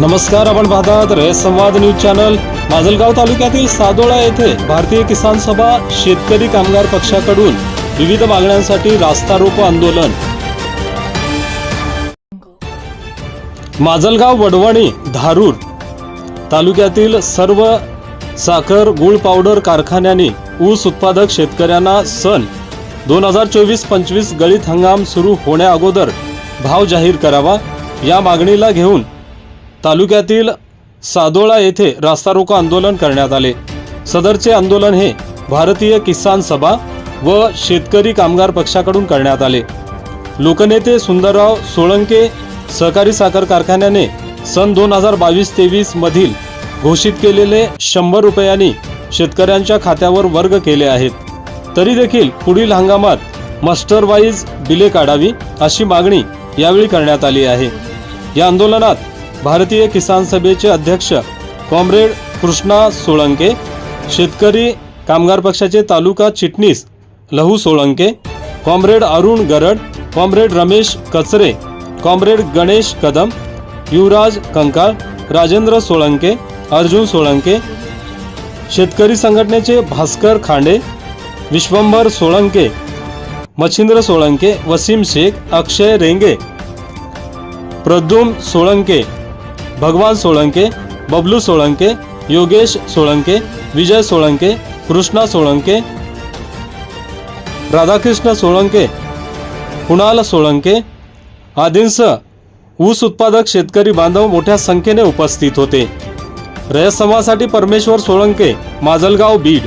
नमस्कार आपण पाहतात रेस संवाद न्यूज चॅनल. माजलगाव तालुक्यातील सादोळा येथे भारतीय किसान सभा शेतकरी कामगार पक्षाकडून विविध मागण्यांसाठी रास्ता रोको आंदोलन. माजलगाव वडवणी धारूर तालुक्यातील सर्व साखर गुळ पावडर कारखान्यांनी ऊस उत्पादक शेतकऱ्यांना सन दोन हजार चोवीस पंचवीस गळीत हंगाम सुरू होण्याअगोदर भाव जाहीर करावा या मागणीला घेऊन तालुक्यातील सादोळा येथे रास्ता रोको आंदोलन करण्यात आले. सदरचे आंदोलन हे भारतीय किसान सभा व शेतकरी कामगार पक्षाकडून करण्यात आले. लोकनेते सुंदरराव सोळंके सहकारी साखर कारखान्याने सन दोन हजार बावीस तेवीस मधील घोषित केलेले शंभर रुपयांनी शेतकऱ्यांच्या खात्यावर वर्ग केले आहेत. तरी देखील पुढील हंगामात मास्टर वाईज बिले काढावी अशी मागणी यावेळी करण्यात आली आहे. या आंदोलनात भारतीय किसान सभेचे अध्यक्ष कॉम्रेड कृष्णा सोळंके शेतकरी कामगार पक्षाचे तालुका चिटणीस Lahu Solanke comrade Arun Garad comrade Ramesh Kachare comrade Ganesh Kadam Yuvraj Kankal Rajendra Solanke Arjun Solanke शेतकरी संघटनेचे भास्कर खांडे विश्वंभर सोळंके मच्छिंद्र सोळंके वसीम शेख अक्षय रेंगे प्रद्युम सोळंके भगवान सोळंके बबलू सोळंके योगेश सोळंके विजय सोळंके कृष्णा सोळंके राधाकृष्ण सोळंके कुणाल सोळंके आदींसह ऊस उत्पादक शेतकरी बांधव मोठ्या संख्येने उपस्थित होते. रयत समाजासाठी परमेश्वर सोळंके माजलगाव बीड.